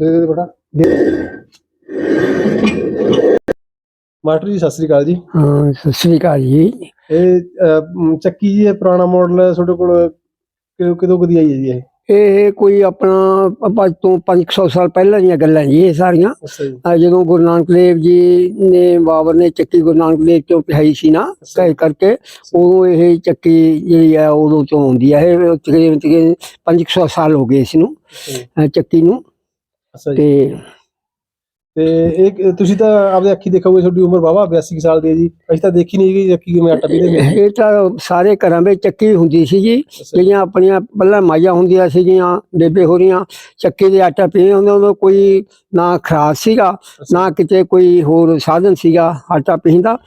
ਦੇ ਦੇ ਬੇਟਾ। ਮਾਸਟਰ ਜੀ ਸਤਿ ਸ੍ਰੀ ਅਕਾਲ ਜੀ। ਹਾਂ ਸਤਿ ਸ੍ਰੀ ਅਕਾਲ ਜੀ। ਇਹ ਅਹ, ਮ, ਚੱਕੀ ਜੀ ਇਹ ਪੁਰਾਣਾ ਮਾਡਲ ਹੈ ਤੁਹਾਡੇ ਕੋਲ ਕਿਦੋਂ ਕਿਦੋਂ ਕਦੀ ਆਈ ਹੈ ਜੀ ਇਹ? ਇਹ ਕੋਈ ਆਪਣਾ ਆਪਾਂ ਤੋਂ 500 ਸਾਲ ਪਹਿਲਾਂ ਦੀਆਂ ਗੱਲਾਂ ਜੀ ਇਹ ਸਾਰੀਆਂ। ਜਦੋਂ ਗੁਰੂ ਨਾਨਕ ਦੇਵ ਜੀ ਨੇ ਬਾਬਰ ਨੇ ਚੱਕੀ ਗੁਰੂ ਨਾਨਕ ਦੇਵ ਤੋਂ ਪਿਹਾਈ ਸੀ ਨਾ ਕਹਿ ਕਰਕੇ ਉਦੋਂ ਇਹ ਚੱਕੀ ਜਿਹੜੀ ਆ ਉਦੋਂ ਤੋਂ ਆਉਂਦੀ ਆ। ਇਹ ਤਕਰੀਬਨ ਤਕਰੀਬਨ 500 ਸਾਲ ਹੋ ਗਏ ਇਸ ਨੂੰ ਅਹ ਚੱਕੀ ਨੂੰ। ਤੇ ਤੇ ਇਹ ਤੁਸੀਂ ਤਾਂ ਆਪਦੇ ਅੱਖੀ ਦੇਖੋਗੇ ਤੁਹਾਡੀ ਉਮਰ ਵਾਵਾ 82 ਕੁ ਸਾਲ ਦੀ ਹੈ ਜੀ। ਅਸੀਂ ਤਾਂ ਦੇਖੀ ਨਹੀਂ ਗਈ ਚੱਕੀ ਕਿਵੇਂ ਆਟਾ ਪੀਂਦੇ ਨੇ। ਇਹ ਤਾਂ ਸਾਰੇ ਘਰਾਂ ਵਿੱਚ ਚੱਕੀ ਹੁੰਦੀ ਸੀ ਜੀ ਜਿਹੜੀਆਂ ਆਪਣੀਆਂ ਪਹਿਲਾਂ ਮਾਈਆਂ ਹੁੰਦੀਆਂ ਸੀਗੀਆਂ ਬੇਬੇ ਹੋਰੀਆਂ ਚੱਕੀ ਦੇ ਆਟਾ ਪੀਂਦੇ ਹੁੰਦੇ ਉਦੋਂ ਕੋਈ ਨਾ ਖਰਾਬ ਸੀਗਾ ਨਾ ਕਿਤੇ ਕੋਈ ਹੋਰ ਸਾਧਨ ਸੀਗਾ ਆਟਾ ਪੀਂਦਾ।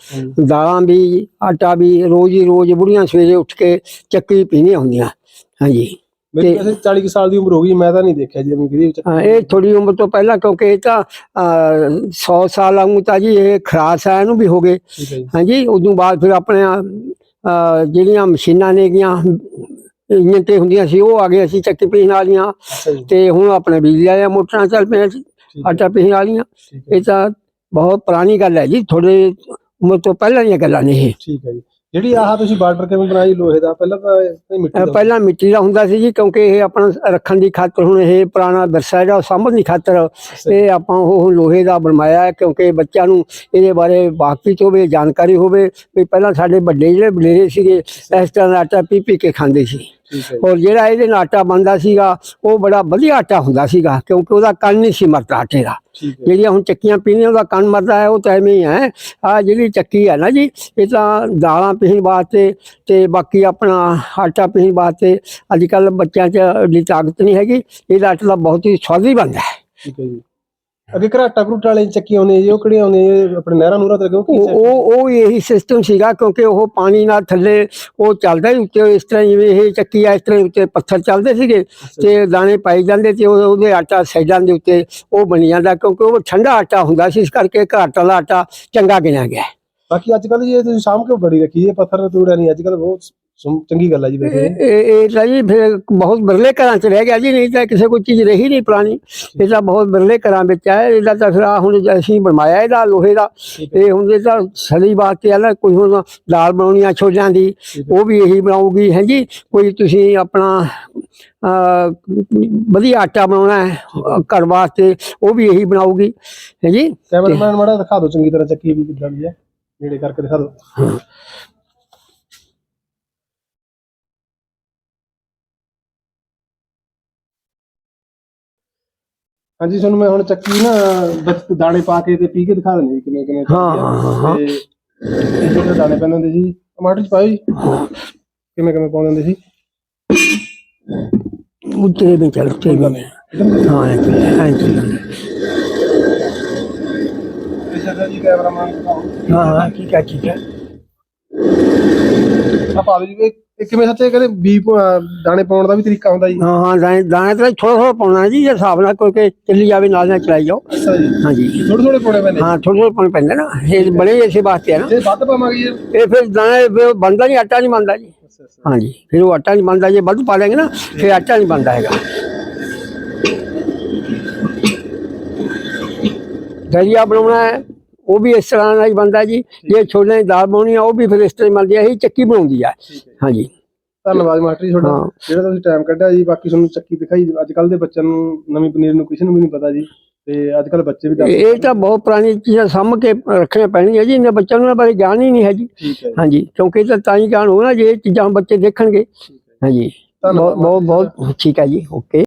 ਦਾਲਾਂ ਵੀ ਆਟਾ ਵੀ ਰੋਜ਼ ਹੀ ਰੋਜ਼ ਬੁੜੀਆਂ ਸਵੇਰੇ ਉੱਠ ਕੇ ਚੱਕੀ ਪੀਂਦੀਆਂ ਹੁੰਦੀਆਂ। ਹਾਂਜੀ। ਮੇਰੀ ਵੈਸੇ 40 ਕੁ ਸਾਲ ਦੀ ਉਮਰ ਹੋ ਗਈ ਮੈਂ ਤਾਂ ਨਹੀਂ ਦੇਖਿਆ ਜੀ ਅਮੀ ਕਿਹਦੀ ਹਾਂ, ਇਹ ਥੋੜੀ ਉਮਰ ਤੋਂ ਪਹਿਲਾਂ ਕਿਉਂਕਿ ਇਹ ਤਾਂ 100 ਸਾਲ ਵਾਂਗੂ ਤਾਂ ਜੀ ਇਹ ਖਰਾਸ ਆ ਇਹਨੂੰ ਵੀ ਹੋ ਗਏ। ਠੀਕ ਹੈ ਜੀ। ਹਾਂਜੀ ਉਦੋਂ ਬਾਅਦ ਫਿਰ ਆਪਣੇ ਜਿਹੜੀਆਂ ਮਸ਼ੀਨਾਂ ਨੇਗੀਆਂ ਇੰਜਨ ਤੇ ਹੁੰਦੀਆਂ ਸੀ ਉਹ ਆ ਗਏ ਅਸੀਂ ਚੱਕੀ ਪੀਣ ਵਾਲੀਆਂ। ਤੇ ਹੁਣ ਆਪਣੇ ਬਿਜਲੀ ਵਾਲੀਆਂ ਮੋਟਰਾਂ ਚੱਲ ਪਈਆਂ ਆਟਾ ਪੀਣ ਵਾਲੀਆਂ। ਇਹ ਤਾਂ ਬਹੁਤ ਪੁਰਾਣੀ ਗੱਲ ਹੈ ਜੀ ਥੋੜੇ ਉਮਰ ਤੋਂ ਪਹਿਲਾਂ ਦੀਆਂ ਗੱਲਾਂ ਨੇ ਇਹ। ਠੀਕ ਹੈ ਜੀ। ਜਿਹੜੀ ਆਹ ਤੁਸੀਂ ਬਾਰਡਰ ਕਿਵੇਂ ਬਣਾਈ ਲੋਹੇ ਦਾ ਪਹਿਲਾਂ ਤਾਂ ਇਹ ਮਿੱਟੀ ਅਹ ਦਾ ਪਹਿਲਾਂ ਮਿੱਟੀ ਦਾ ਹੁੰਦਾ ਸੀ ਜੀ ਕਿਉਂਕਿ ਇਹ ਆਪਣਾ ਰੱਖਣ ਦੀ ਖਾਤਰ ਹੁਣ ਇਹ ਪੁਰਾਣਾ ਵਿਰਸਾ ਜਿਹੜਾ ਉਹ ਸਾਂਭਣ ਦੀ ਖਾਤਰ ਇਹ ਆਪਾਂ ਉਹ ਲੋਹੇ ਦਾ ਬਣਵਾਇਆ ਹੈ ਕਿਉਂਕਿ ਬੱਚਿਆਂ ਨੂੰ ਇਹਦੇ ਬਾਰੇ ਵਾਕਫੀਤ ਹੋਵੇ ਜਾਣਕਾਰੀ ਹੋਵੇ ਵੀ ਪਹਿਲਾਂ ਸਾਡੇ ਵੱਡੇ ਜਿਹੜੇ ਬਲੇਰੇ ਸੀਗੇ ਇਸ ਤਰ੍ਹਾਂ ਦਾ ਆਟਾ ਪੀ ਪੀ ਕੇ ਖਾਂਦੇ ਸੀ। ਔਰ ਜਿਹੜਾ ਇਹਦੇ ਨਾਲ ਆਟਾ ਬਣਦਾ ਸੀਗਾ ਉਹ ਬੜਾ ਵਧੀਆ ਆਟਾ ਹੁੰਦਾ ਸੀਗਾ ਕਿਉਂਕਿ ਉਹਦਾ ਕੰਨ ਨਹੀਂ ਸੀ ਮਰਦਾ ਆਟੇ ਦਾ। ਜਿਹੜੀਆਂ ਹੁਣ ਚੱਕੀਆਂ ਪੀਣੀਆਂ ਉਹਦਾ ਕੰਨ ਮਰਦਾ ਹੈ ਉਹ ਤਾਂ ਐਵੇਂ ਹੀ ਹੈ। ਆ ਜਿਹੜੀ ਚੱਕੀ ਹੈ ਨਾ ਜੀ ਇਹ ਤਾਂ ਦਾਲਾਂ ਪੀਣ ਵਾਸਤੇ ਤੇ ਬਾਕੀ ਆਪਣਾ ਆਟਾ ਪੀਣ ਵਾਸਤੇ ਅੱਜ ਕੱਲ ਬੱਚਿਆਂ 'ਚ ਦੀ ਤਾਕਤ ਨਹੀਂ ਹੈਗੀ। ਇਹਦਾ ਆਟਾ ਬਹੁਤ ਹੀ ਸਵਾਦੀ ਬਣਦਾ ਹੈ। ਠੀਕ ਹੈ ਜੀ। ਅੱਗੇ ਘਰਾਟਾ ਘਰੂਟਾ ਵਾਲੇ ਚੱਕੀ ਆਉਂਦੇ ਜੀ ਉਹ ਕਿਹੜੇ ਆਉਂਦੇ ਆਪਣੇ ਨਹਿਰਾਂ ਨੂਰਾਂ ਤੇ ਕਿਉਂ ਉਹ ਉਹ ਉਹ ਇਹੀ ਸਿਸਟਮ ਸੀਗਾ ਕਿਉਂਕਿ ਉਹ ਪਾਣੀ ਨਾਲ ਥੱਲੇ ਉਹ ਚੱਲਦਾ ਹੀ ਉੱਤੇ ਇਸ ਤਰ੍ਹਾਂ ਜਿਵੇਂ ਇਹ ਚੱਕੀ ਆ ਇਸ ਤਰ੍ਹਾਂ ਉੱਤੇ ਪੱਥਰ ਚੱਲਦੇ ਸੀਗੇ ਤੇ ਦਾਣੇ ਪਾਈ ਜਾਂਦੇ ਤੇ ਉਹ- ਉਹਦੇ ਆਟਾ ਸਾਈਡਾਂ ਦੇ ਉੱਤੇ ਉਹ ਬਣੀ ਜਾਂਦਾ ਕਿਉਂਕਿ ਉਹ ਠੰਡਾ ਆਟਾ ਹੁੰਦਾ ਸੀ ਇਸ ਕਰਕੇ ਘਾਟਾਂ ਦਾ ਆਟਾ ਚੰਗਾ ਗਿਣਿਆ ਗਿਆ। ਬਾਕੀ ਅੱਜ ਕੱਲ ਜੀ ਇਹ ਤੁਸੀਂ ਸਾਂਭ ਕੇ ਬੜੀ ਰੱਖੀ ਇਹ ਪੱਥਰ ਤੋੜਿਆ ਨਹੀਂ ਅੱਜ ਕੱਲ ਬਹੁਤ ਸੁਮ- ਚੰਗੀ ਗੱਲ ਹੈ ਜੀ ਵੈਸੇ। ਇਹ ਇਹ ਤਾਂ ਜੀ ਫਿਰ ਬਹੁਤ ਬਿਰਲੇ ਘਰਾਂ 'ਚ ਰਹਿ ਗਿਆ ਜੀ ਨਹੀਂ ਤਾਂ ਕਿਸੇ ਕੋਈ ਚੀਜ਼ ਰਹੀ ਨਹੀਂ ਪੁਰਾਣੀ। ਇਹ ਤਾਂ ਬਹੁਤ ਬਿਰਲੇ ਘਰਾਂ ਵਿੱਚ ਹੈ ਇਹਦਾ ਤਾਂ ਫਿਰ ਆਹ ਹੁਣ ਅਸੀਂ ਬਣਵਾਇਆ ਇਹਦਾ ਲੋਹੇ ਦਾ। ਇਹ ਹੁਣ ਇਹ ਤਾਂ ਸਦੀ ਵਾਸਤੇ ਆ ਨਾ ਕੋਈ ਹੁਣ ਦਾਲ ਬਣਾਉਣੀ ਆ ਛੋਲਿਆਂ ਦੀ ਉਹ ਵੀ ਇਹੀ ਬਣਾਉਗੀ ਹੈ ਜੀ? ਕੋਈ ਤੁਸੀਂ ਆਪਣਾ ਵਧੀਆ ਆਟਾ ਬਣਾਉਣਾ ਹੈ ਘਰ ਵਾਸਤੇ ਉਹ ਵੀ ਇਹੀ ਬਣਾਉਗੀ ਹੈ ਜੀ? ਕੈਮਰਾਮੈਨ ਮਾੜਾ ਦਿਖਾ ਦਿਓ ਚੰਗੀ ਤਰ੍ਹਾਂ ਚੱਕੀ ਵੀ ਕਿੱਦਾਂ ਦੀ ਹੈ ਨੇੜੇ ਕਰਕੇ ਦਿਖਾ ਦਿਓ। ਹਾਂਜੀ ਤੁਹਾਨੂੰ ਮੈਂ ਹੁਣ ਚੱਕੀ ਨਾ ਬਸ ਦਾਣੇ ਪਾ ਕੇ ਤੇ ਪੀ ਕੇ ਦਿਖਾ ਦਿੰਦੇ ਜੀ ਕਿਵੇਂ ਕਿਵੇਂ ਚੱਲਦੀ ਹਾਂ, ਹੈ। ਹਾਂ, ਹਾਂ। ਤੇ ਇਹਦੇ ਤੇ ਦਾਣੇ ਪੈਂਦੇ ਹੁੰਦੇ ਜੀ ਟਮਾਟਰ ਚ ਪਾਓ ਜੀ। ਕਿਵੇਂ ਕਿਵੇਂ ਪਾਉਂਦੇ ਹੁੰਦੇ ਸੀ ਉੱਤੇ ਵੀ ਚੱਲ ਉੱਤੇ ਵੀ ਹਾਂ ਐਂ ਚੱਲ ਐਂ ਚੱਲ ਇਸੇ ਜੀ ਕੈਮਰਾਮੈਨ ਹਾਂ ਹਾਂ ਠੀਕ ਹੈ ਠੀਕ ਹੈ। ਆ ਪਾ ਦਿਓ ਜੀ ਇਹ- ਕਿਵੇਂ ਸੱਚੇ ਕਹਿੰਦੇ ਬੀ ਪ- ਦਾਣੇ ਪਾਉਣ ਦਾ ਵੀ ਤਰੀਕਾ ਹੁੰਦਾ ਜੀ। ਹਾਂ ਹਾਂ ਦਾਣੇ ਦਾਣੇ ਤਾਂ ਥੋੜਾ ਥੋੜਾ ਪਾਉਣਾ ਜੀ ਜੇ ਹਿਸਾਬ ਨਾਲ ਕੋਈ ਚੱਲੀ ਜਾਵੇ ਨਾਲ ਨਾਲ ਚਲਾਈ ਜਾਓ। ਅੱਛਾ ਜੀ। ਥੋੜੇ ਥੋੜੇ ਪਾਉਣੇ ਪੈਂਦੇ। ਹਾਂ ਥੋੜਾ ਥੋੜਾ ਪਾਉਣਾ ਪੈਂਦਾ ਨਾ। ਇਹ ਬੜੇ ਇਸੇ ਵਾਸਤੇ ਹੈ ਨਾ। ਜੇ ਵੱਧ ਪਾਵਾਂਗੇ ਜੀ। ਇਹ ਫਿਰ ਦਾਣੇ ਬਣਦਾ ਨਹੀਂ ਆਟਾ ਨਹੀਂ ਬਣਦਾ ਜੀ। ਅੱਛਾ ਹਾਂਜੀ। ਫਿਰ ਉਹ ਆਟਾ ਨਹੀਂ ਬਣਦਾ ਜੇ ਵੱਧ ਪਾ ਲੈਂਗੇ ਨਾ ਫਿਰ ਆਟਾ ਨਹੀਂ ਬਣਦਾ ਹੈਗਾ। ਦਲੀਆ ਬਣਾਉਣਾ ਹੈ। ਉਹ ਵੀ ਇਸ ਤਰ੍ਹਾਂ ਨਾਲ ਹੀ ਬਣਦਾ ਜੀ ਜੇ ਛੋਲੇ ਦੀ ਦਾਲ ਬਣਾਉਣੀ ਆ ਉਹ ਵੀ ਫਿਰ ਇਸ ਤਰ੍ਹਾਂ ਹੀ ਬਣਦੀ ਹੈ ਇਹ ਚੱਕੀ ਬਣਾਉਂਦੀ ਆ। ਹਾਂਜੀ। ਧੰਨਵਾਦ ਮਾਸਟਰ ਜੀ ਤੁਹਾਡਾ। ਜਿਹੜਾ ਤੁਸੀਂ ਟਾਈਮ ਕੱਢਿਆ ਜੀ ਬਾਕੀ ਤੁਹਾਨੂੰ ਚੱਕੀ ਦਿਖਾਈ ਅੱਜ ਕੱਲ ਦੇ ਬੱਚਿਆਂ ਨੂੰ ਨਵੀਂ ਪਨੀਰ ਨੂੰ ਕਿਸੇ ਨੂੰ ਵੀ ਨਹੀਂ ਪਤਾ ਜੀ ਤੇ ਅੱਜ ਕੱਲ ਬੱਚੇ ਵੀ ਇਹ ਤਾਂ ਬਹੁਤ ਪੁਰਾਣੀ ਚੀਜ਼ਾਂ ਸਾਂਭ ਕੇ ਰੱਖਣੀਆਂ ਪੈਣਗੀਆਂ ਜੀ ਇਹਨਾਂ ਬੱਚਿਆਂ ਨੂੰ ਬਾਰੇ ਜਾਣ ਹੀ ਨਹੀਂ ਹੈ ਜੀ। ਹਾਂਜੀ ਕਿਉਂਕਿ ਤਾਂ ਤਾਂ ਹੀ ਜਾਣ ਹੋਣਾ ਜੇ ਇਹ ਚੀਜ਼ਾਂ ਬੱਚੇ ਦੇਖਣਗੇ। ਹਾਂਜੀ। ਬਹੁਤ ਬਹੁਤ ਠੀਕ ਹੈ ਜੀ ਓਕੇ।